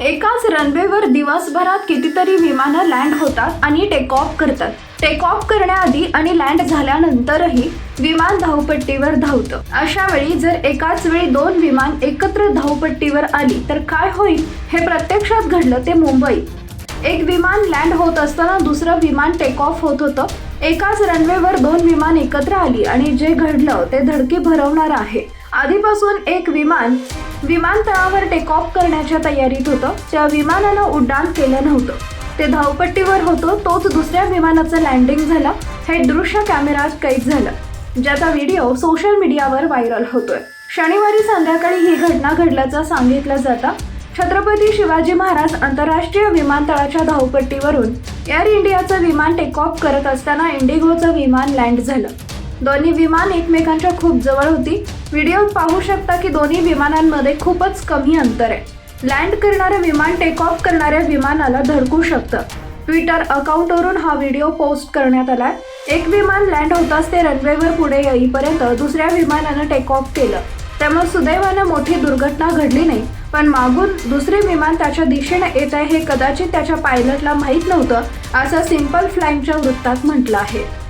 एकाच रनवेवर दिवसभरात कितीतरी विमानं लँड होतात आणि टेक ऑफ करतात. टेक ऑफ करण्याआधी आणि लँड झाल्यानंतरही विमान धावपट्टीवर धावतं. अशा वेळी जर एकाच वेळी दोन विमान एकत्र धावपट्टीवर आली तर काय होईल? हे प्रत्यक्षात घडलं ते मुंबईत एक विमान लँड होत असताना दुसरं विमान टेक ऑफ होत होतं. एकाच रनवेवर दोन विमान एकत्र आली आणि जे घडलं ते धडकी भरवणार आहे. आधीपासून एक विमान विमानतळावर टेक ऑफ करण्याच्या तयारीत होतं. त्या विमानानं उड्डाण केलं नव्हतं. ते धावपट्टीवर होतं तोच दुसऱ्या विमानाचं लँडिंग झालं. हे दृश्य कॅमेरात कैद झालं ज्याचा व्हिडिओ सोशल मीडियावर व्हायरल होतोय. शनिवारी संध्याकाळी ही घटना घडल्याचं सांगितलं जातं. छत्रपती शिवाजी महाराज आंतरराष्ट्रीय विमानतळाच्या धावपट्टीवरून एअर इंडियाचं विमान टेक ऑफ करत असताना इंडिगोचं विमान लँड झालं. दोन्ही विमान एकमेकांच्या खूप जवळ होती. व्हिडिओत पाहू शकता की दोन्ही विमानांमध्ये खूपच कमी अंतर आहे. लँड करणारं विमान टेक ऑफ करणाऱ्या विमानाला धडकू शकतं. ट्विटर अकाउंटवरून हा व्हिडिओ पोस्ट करण्यात आलाय. एक विमान लँड होताच ते रनवेवर पुढे येईपर्यंत दुसऱ्या विमानानं टेक ऑफ केलं. त्यामुळे सुदैवानं मोठी दुर्घटना घडली नाही. पण मागून दुसरे विमान त्याच्या दिशेने येत आहे हे कदाचित त्याच्या पायलटला माहीत नव्हतं असं सिंपल फ्लाईंगच्या वृत्तात म्हटलं आहे.